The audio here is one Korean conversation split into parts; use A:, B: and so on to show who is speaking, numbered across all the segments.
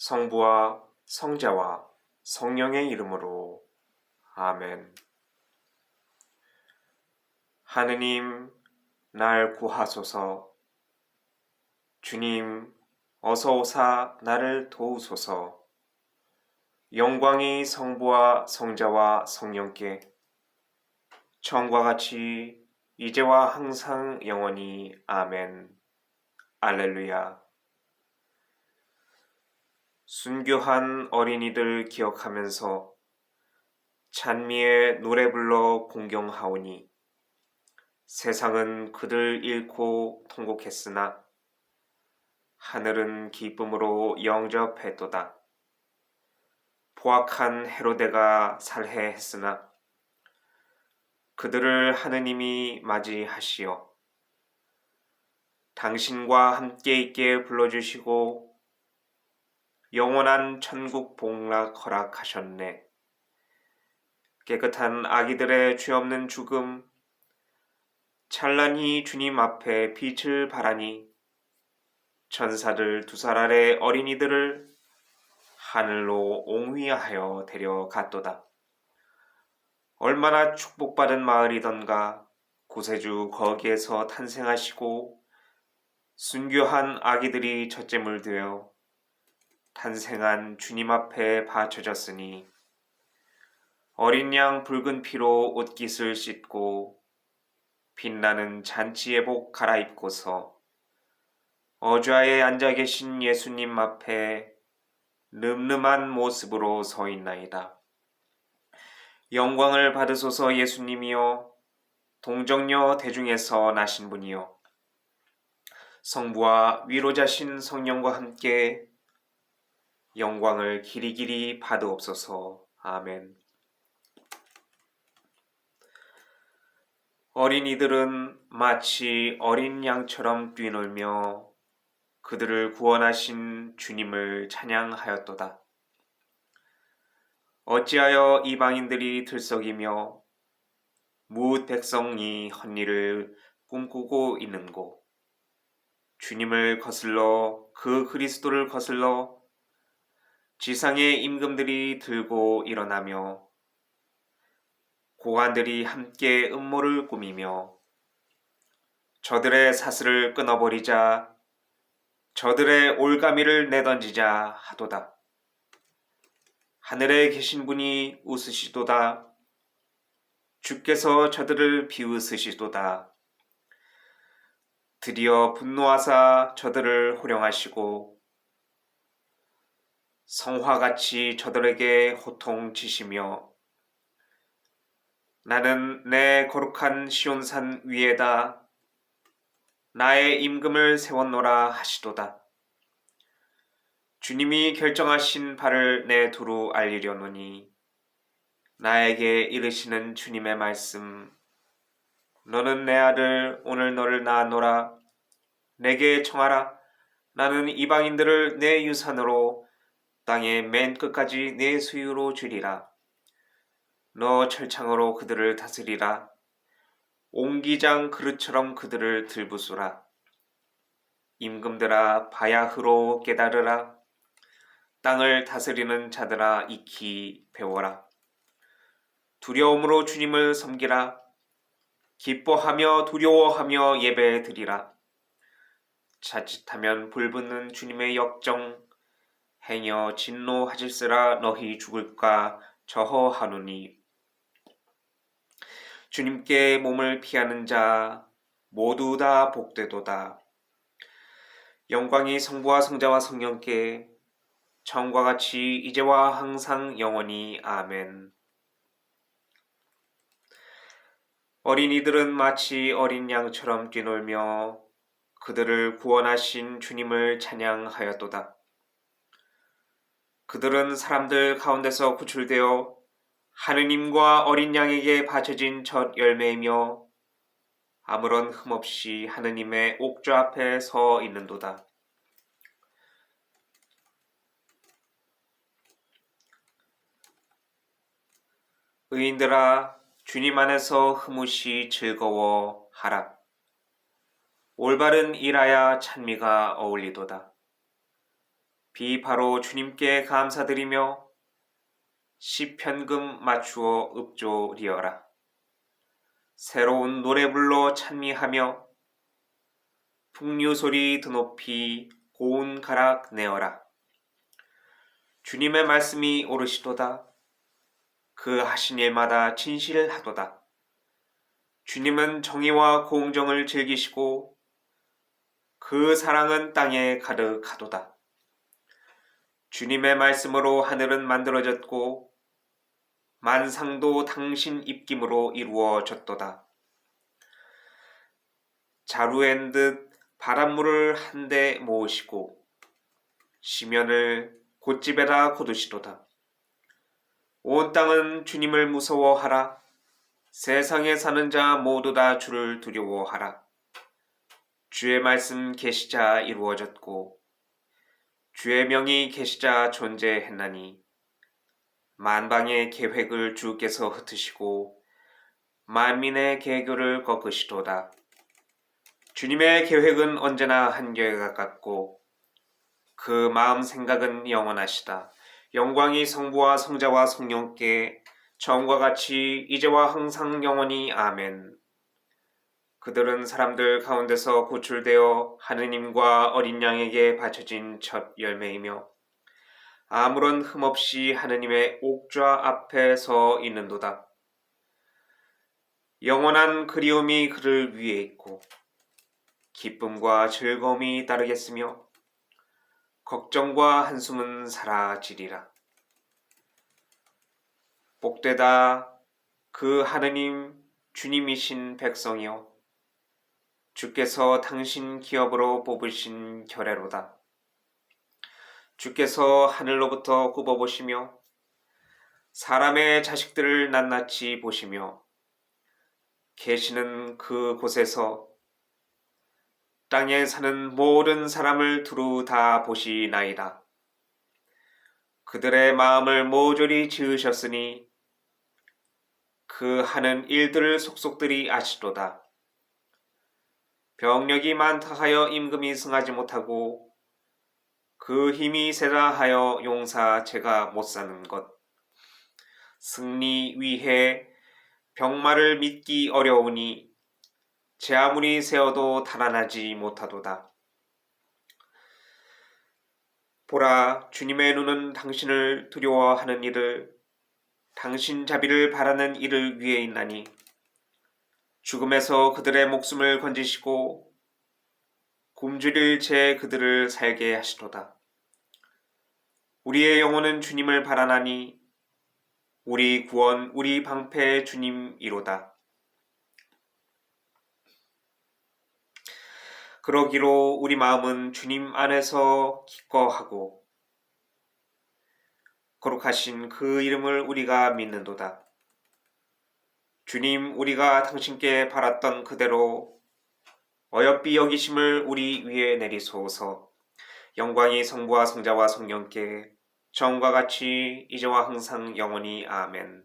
A: 성부와 성자와 성령의 이름으로 아멘. 하느님, 날 구하소서. 주님, 어서 오사 나를 도우소서. 영광이 성부와 성자와 성령께 처음과 같이 이제와 항상 영원히 아멘. 알렐루야. 순교한 어린이들 기억하면서 찬미의 노래 불러 공경하오니 세상은 그들 잃고 통곡했으나 하늘은 기쁨으로 영접했도다. 포악한 헤로데가 살해했으나 그들을 하느님이 맞이하시어 당신과 함께 있게 불러주시고 영원한 천국 복락 허락하셨네. 깨끗한 아기들의 죄 없는 죽음, 찬란히 주님 앞에 빛을 발하니 천사들 두 살 아래 어린이들을 하늘로 옹위하여 데려갔도다. 얼마나 축복받은 마을이던가 구세주 거기에서 탄생하시고 순교한 아기들이 첫째물 되어 탄생한 주님 앞에 바쳐졌으니 어린 양 붉은 피로 옷깃을 씻고 빛나는 잔치 예복 갈아입고서 어좌에 앉아 계신 예수님 앞에 늠름한 모습으로 서 있나이다. 영광을 받으소서 예수님이여 동정녀 대중에서 나신 분이여 성부와 위로자신 성령과 함께 영광을 길이 길이 받으옵소서. 아멘. 어린이들은 마치 어린 양처럼 뛰놀며 그들을 구원하신 주님을 찬양하였도다. 어찌하여 이방인들이 들썩이며 무엇 백성이 헛일을 꿈꾸고 있는고 주님을 거슬러 그 그리스도를 거슬러 지상의 임금들이 들고 일어나며 고관들이 함께 음모를 꾸미며 저들의 사슬을 끊어버리자 저들의 올가미를 내던지자 하도다. 하늘에 계신 분이 웃으시도다. 주께서 저들을 비웃으시도다. 드디어 분노하사 저들을 호령하시고 성화같이 저들에게 호통치시며 나는 내 거룩한 시온산 위에다 나의 임금을 세웠노라 하시도다. 주님이 결정하신 바를 내 두루 알리려노니 나에게 이르시는 주님의 말씀 너는 내 아들 오늘 너를 낳아노라 내게 청하라 나는 이방인들을 내 유산으로 땅의 맨 끝까지 내 수유로 주리라. 너 철창으로 그들을 다스리라. 옹기장 그릇처럼 그들을 들부수라. 임금들아 바야흐로 깨달으라. 땅을 다스리는 자들아 익히 배워라. 두려움으로 주님을 섬기라. 기뻐하며 두려워하며 예배 드리라. 자칫하면 불붙는 주님의 역정 행여 진노하실세라 너희 죽을까 저허하노니 주님께 몸을 피하는 자 모두 다 복되도다. 영광이 성부와 성자와 성령께 처음과 같이 이제와 항상 영원히 아멘. 어린이들은 마치 어린 양처럼 뛰놀며 그들을 구원하신 주님을 찬양하였도다. 그들은 사람들 가운데서 구출되어 하느님과 어린 양에게 바쳐진 첫 열매이며 아무런 흠 없이 하느님의 옥좌 앞에 서 있는도다. 의인들아 주님 안에서 흐뭇이 즐거워하라. 올바른 일하야 찬미가 어울리도다. 비바로 주님께 감사드리며 시편금 맞추어 읊조리어라. 새로운 노래 불러 찬미하며 풍류 소리 드높이 고운 가락 내어라. 주님의 말씀이 오르시도다. 그 하신 일마다 진실하도다. 주님은 정의와 공정을 즐기시고 그 사랑은 땅에 가득하도다. 주님의 말씀으로 하늘은 만들어졌고 만상도 당신 입김으로 이루어졌도다. 자루엔 듯 바닷물을 한데 모으시고 시면을 곧집에다 거두시도다. 온 땅은 주님을 무서워하라. 세상에 사는 자 모두 다 주를 두려워하라. 주의 말씀 계시자 이루어졌고 주의 명이 계시자 존재했나니 만방의 계획을 주께서 흩으시고 만민의 계교를 꺾으시도다. 주님의 계획은 언제나 한결 가깝고 그 마음 생각은 영원하시다. 영광이 성부와 성자와 성령께 처음과 같이 이제와 항상 영원히 아멘. 그들은 사람들 가운데서 구출되어 하느님과 어린 양에게 바쳐진 첫 열매이며 아무런 흠 없이 하느님의 옥좌 앞에 서 있는도다. 영원한 그리움이 그를 위에 있고 기쁨과 즐거움이 따르겠으며 걱정과 한숨은 사라지리라. 복되다 그 하느님 주님이신 백성이여 주께서 당신 기업으로 뽑으신 결례로다. 주께서 하늘로부터 굽어보시며 사람의 자식들을 낱낱이 보시며 계시는 그 곳에서 땅에 사는 모든 사람을 두루 다 보시나이다. 그들의 마음을 모조리 지으셨으니 그 하는 일들을 속속들이 아시도다. 병력이 많다 하여 임금이 승하지 못하고 그 힘이 세다 하여 용사 제가 못 사는 것. 승리 위해 병마를 믿기 어려우니 제 아무리 세어도 달아나지 못하도다. 보라, 주님의 눈은 당신을 두려워하는 이를, 당신 자비를 바라는 이를 위해 있나니, 죽음에서 그들의 목숨을 건지시고 굶주릴 채 그들을 살게 하시도다. 우리의 영혼은 주님을 바라나니 우리 구원 우리 방패 주님이로다. 그러기로 우리 마음은 주님 안에서 기꺼하고 거룩하신 그 이름을 우리가 믿는도다. 주님, 우리가 당신께 바랐던 그대로 어여삐 여기심을 우리 위에 내리소서. 영광이 성부와 성자와 성령께 정과 같이 이제와 항상 영원히 아멘.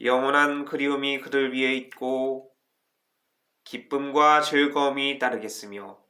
A: 영원한 그리움이 그들 위에 있고 기쁨과 즐거움이 따르겠으며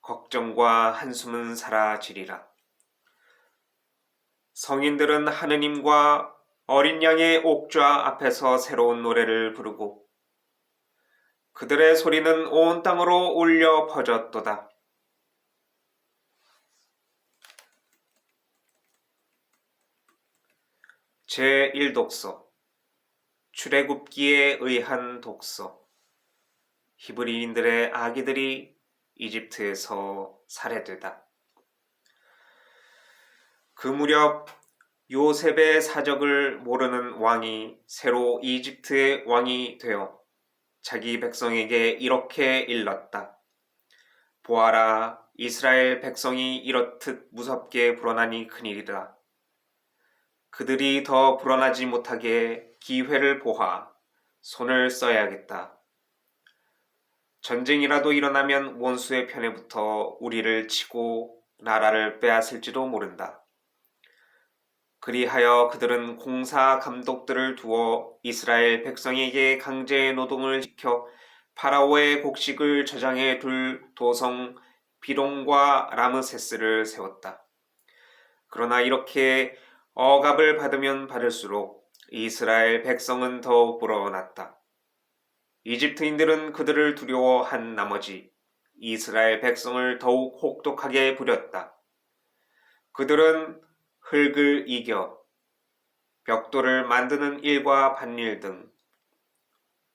A: 걱정과 한숨은 사라지리라. 성인들은 하느님과 어린 양의 옥좌 앞에서 새로운 노래를 부르고 그들의 소리는 온 땅으로 울려 퍼졌도다. 제1독서 출애굽기에 의한 독서 히브리인들의 아기들이 이집트에서 살해되다. 그 무렵 요셉의 사적을 모르는 왕이 새로 이집트의 왕이 되어 자기 백성에게 이렇게 일렀다. 보아라, 이스라엘 백성이 이렇듯 무섭게 불어나니 큰일이다. 그들이 더 불어나지 못하게 기회를 보아 손을 써야겠다. 전쟁이라도 일어나면 원수의 편에 붙어 우리를 치고 나라를 빼앗을지도 모른다. 그리하여 그들은 공사 감독들을 두어 이스라엘 백성에게 강제 노동을 시켜 파라오의 곡식을 저장해 둘 도성 비롱과 라므세스를 세웠다. 그러나 이렇게 억압을 받으면 받을수록 이스라엘 백성은 더욱 불어났다. 이집트인들은 그들을 두려워한 나머지 이스라엘 백성을 더욱 혹독하게 부렸다. 그들은 흙을 이겨 벽돌을 만드는 일과 반일 등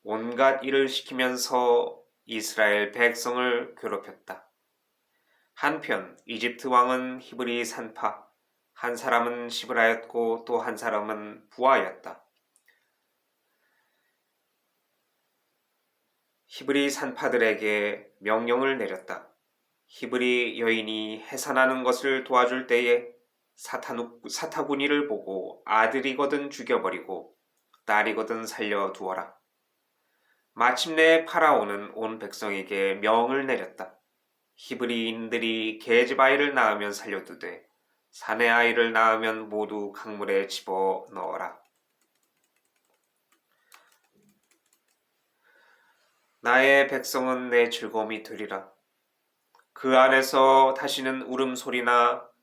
A: 온갖 일을 시키면서 이스라엘 백성을 괴롭혔다. 한편 이집트 왕은 히브리 산파, 한 사람은 시브라였고 또 한 사람은 부하였다. 히브리 산파들에게 명령을 내렸다. 히브리 여인이 해산하는 것을 도와줄 때에 사타누, 사타구니를 보고 아들이거든 죽여버리고 딸이거든 살려두어라. 마침내 파라오는 온 백성에게 명을 내렸다. 히브리인들이 계집 아이를 낳으면 살려두되 사내 아이를 낳으면 모두 강물에 집어 넣어라. 나의 백성은 내 즐거움이 되리라. 그 안에서 다시는 울음소리나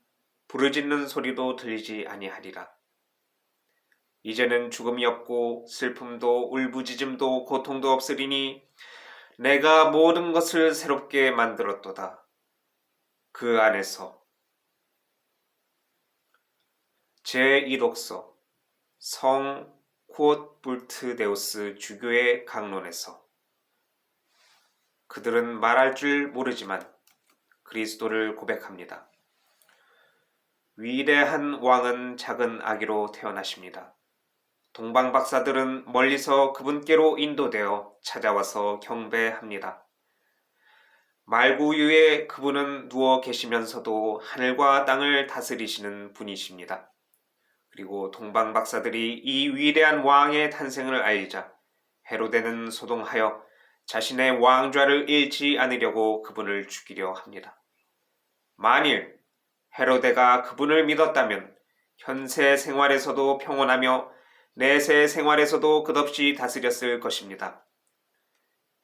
A: 부르짖는 소리도 들리지 아니하리라. 이제는 죽음이 없고 슬픔도 울부짖음도 고통도 없으리니 내가 모든 것을 새롭게 만들었도다. 그 안에서 제1옥서 성 쿠옷불트 데우스 주교의 강론에서 그들은 말할 줄 모르지만 그리스도를 고백합니다. 위대한 왕은 작은 아기로 태어나십니다. 동방 박사들은 멀리서 그분께로 인도되어 찾아와서 경배합니다. 말구유에 그분은 누워 계시면서도 하늘과 땅을 다스리시는 분이십니다. 그리고 동방 박사들이 이 위대한 왕의 탄생을 알자 헤로데는 소동하여 자신의 왕좌를 잃지 않으려고 그분을 죽이려 합니다. 만일 헤로데가 그분을 믿었다면 현세 생활에서도 평온하며 내세 생활에서도 끝없이 다스렸을 것입니다.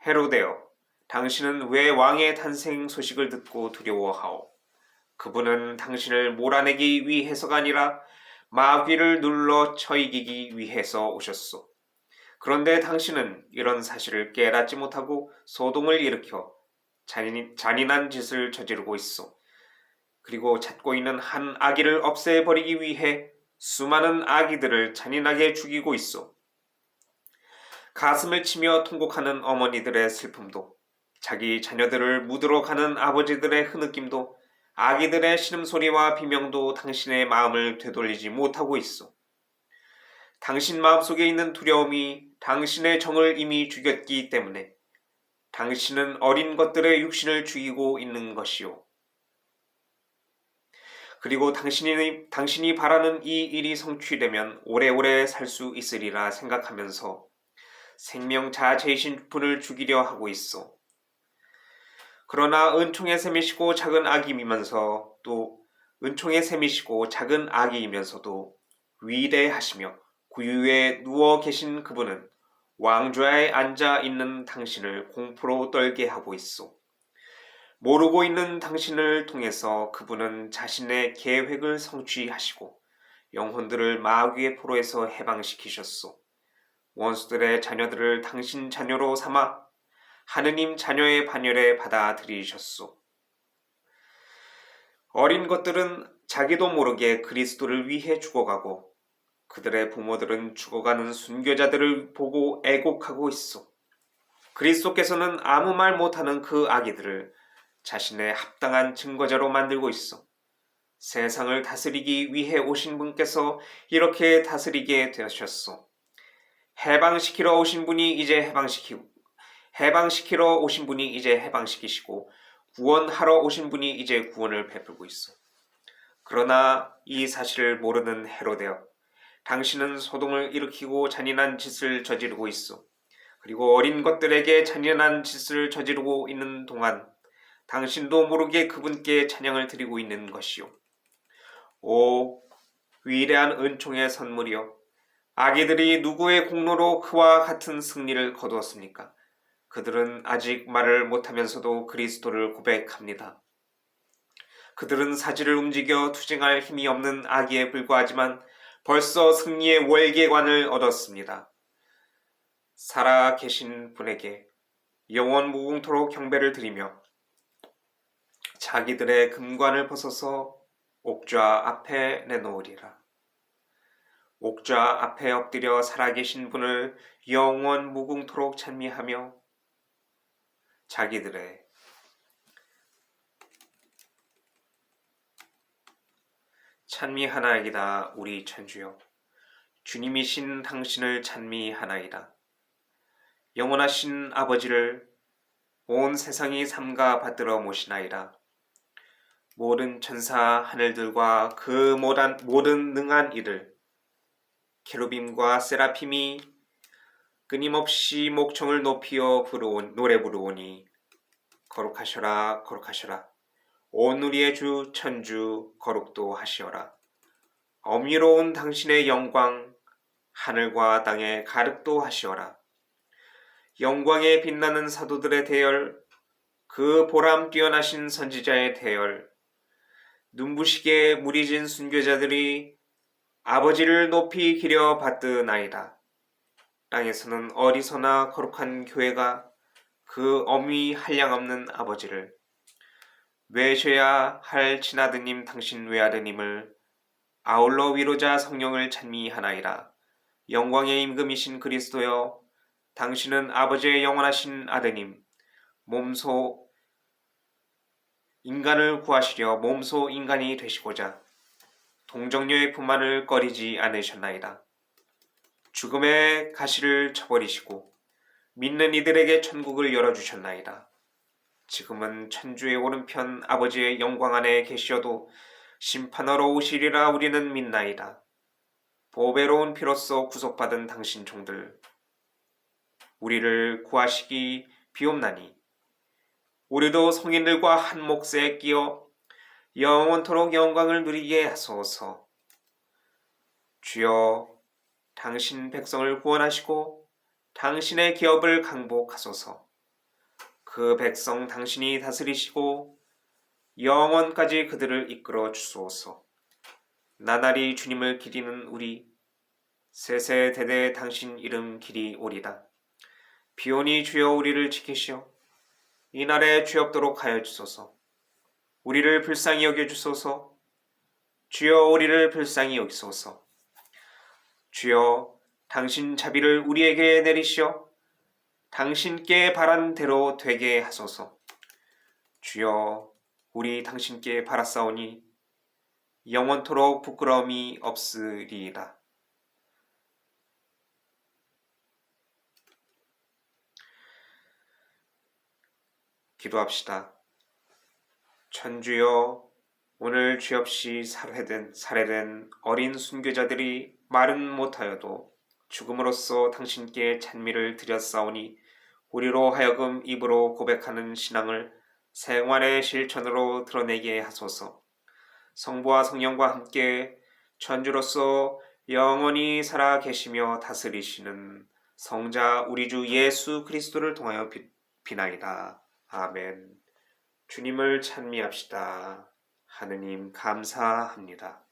A: 헤로데여, 당신은 왜 왕의 탄생 소식을 듣고 두려워하오? 그분은 당신을 몰아내기 위해서가 아니라 마귀를 눌러 처이기기 위해서 오셨소. 그런데 당신은 이런 사실을 깨닫지 못하고 소동을 일으켜 잔인, 잔인한 짓을 저지르고 있어. 그리고 찾고 있는 한 아기를 없애버리기 위해 수많은 아기들을 잔인하게 죽이고 있어. 가슴을 치며 통곡하는 어머니들의 슬픔도, 자기 자녀들을 묻으러 가는 아버지들의 흐느낌도, 아기들의 신음소리와 비명도 당신의 마음을 되돌리지 못하고 있어. 당신 마음속에 있는 두려움이 당신의 정을 이미 죽였기 때문에 당신은 어린 것들의 육신을 죽이고 있는 것이요. 그리고 당신이, 당신이 바라는 이 일이 성취되면 오래오래 살 수 있으리라 생각하면서 생명 자체이신 분을 죽이려 하고 있어. 그러나 은총의 셈이시고 작은 악이면서 또 은총의 셈이시고 작은 악이면서도 위대하시며 구유에 누워 계신 그분은 왕좌에 앉아 있는 당신을 공포로 떨게 하고 있어. 모르고 있는 당신을 통해서 그분은 자신의 계획을 성취하시고 영혼들을 마귀의 포로에서 해방시키셨소. 원수들의 자녀들을 당신 자녀로 삼아 하느님 자녀의 반열에 받아들이셨소. 어린 것들은 자기도 모르게 그리스도를 위해 죽어가고 그들의 부모들은 죽어가는 순교자들을 보고 애곡하고 있어. 그리스도께서는 아무 말 못하는 그 아기들을 자신의 합당한 증거자로 만들고 있어. 세상을 다스리기 위해 오신 분께서 이렇게 다스리게 되셨소. 해방시키러 오신 분이 이제 해방시키고, 해방시키러 오신 분이 이제 해방시키시고, 구원하러 오신 분이 이제 구원을 베풀고 있어. 그러나 이 사실을 모르는 헤로데어, 당신은 소동을 일으키고 잔인한 짓을 저지르고 있어. 그리고 어린 것들에게 잔인한 짓을 저지르고 있는 동안 당신도 모르게 그분께 찬양을 드리고 있는 것이요. 오, 위대한 은총의 선물이요. 아기들이 누구의 공로로 그와 같은 승리를 거두었습니까? 그들은 아직 말을 못하면서도 그리스도를 고백합니다. 그들은 사지를 움직여 투쟁할 힘이 없는 아기에 불과하지만 벌써 승리의 월계관을 얻었습니다. 살아 계신 분에게 영원 무궁토록 경배를 드리며 자기들의 금관을 벗어서 옥좌 앞에 내놓으리라. 옥좌 앞에 엎드려 살아계신 분을 영원 무궁토록 찬미하며 자기들의 찬미하나이다 우리 천주여. 주님이신 당신을 찬미하나이다. 영원하신 아버지를 온 세상이 삼가 받들어 모시나이다 모든 천사 하늘들과 그 모든, 모든 능한 이들 케루빔과 세라핌이 끊임없이 목청을 높이어 부르오, 노래 부르오니 거룩하셔라 거룩하셔라. 온 우리의 주 천주 거룩도 하시어라. 엄위로운 당신의 영광 하늘과 땅에 가득도 하시어라. 영광에 빛나는 사도들의 대열 그 보람 뛰어나신 선지자의 대열 눈부시게 무리진 순교자들이 아버지를 높이 기려 받드나이다. 땅에서는 어디서나 거룩한 교회가 그 어미 한량없는 아버지를 외셔야 할 친아드님 당신 외아드님을 아울러 위로자 성령을 찬미하나이다. 영광의 임금이신 그리스도여 당신은 아버지의 영원하신 아드님 몸소 인간을 구하시려 몸소 인간이 되시고자 동정녀의 품안을 꺼리지 않으셨나이다. 죽음의 가시를 쳐버리시고 믿는 이들에게 천국을 열어주셨나이다. 지금은 천주의 오른편 아버지의 영광 안에 계시어도 심판하러 오시리라 우리는 믿나이다. 보배로운 피로써 구속받은 당신 종들 우리를 구하시기 비옵나니 우리도 성인들과 한 몫에 끼어 영원토록 영광을 누리게 하소서. 주여 당신 백성을 구원하시고 당신의 기업을 강복하소서. 그 백성 당신이 다스리시고 영원까지 그들을 이끌어 주소서. 나날이 주님을 기리는 우리 세세대대 당신 이름 길이 오리다. 비오니 주여 우리를 지키시오. 이 날에 죄 없도록 하여 주소서. 우리를 불쌍히 여겨 주소서. 주여 우리를 불쌍히 여기소서. 주여 당신 자비를 우리에게 내리시어 당신께 바란 대로 되게 하소서. 주여 우리 당신께 바라싸우니 영원토록 부끄러움이 없으리이다. 기도합시다. 천주여, 오늘 죄 없이 살해된, 살해된 어린 순교자들이 말은 못하여도 죽음으로써 당신께 찬미를 드렸사오니 우리로 하여금 입으로 고백하는 신앙을 생활의 실천으로 드러내게 하소서. 성부와 성령과 함께 천주로서 영원히 살아 계시며 다스리시는 성자 우리 주 예수 그리스도를 통하여 비나이다. 아멘. 주님을 찬미합시다. 하느님 감사합니다.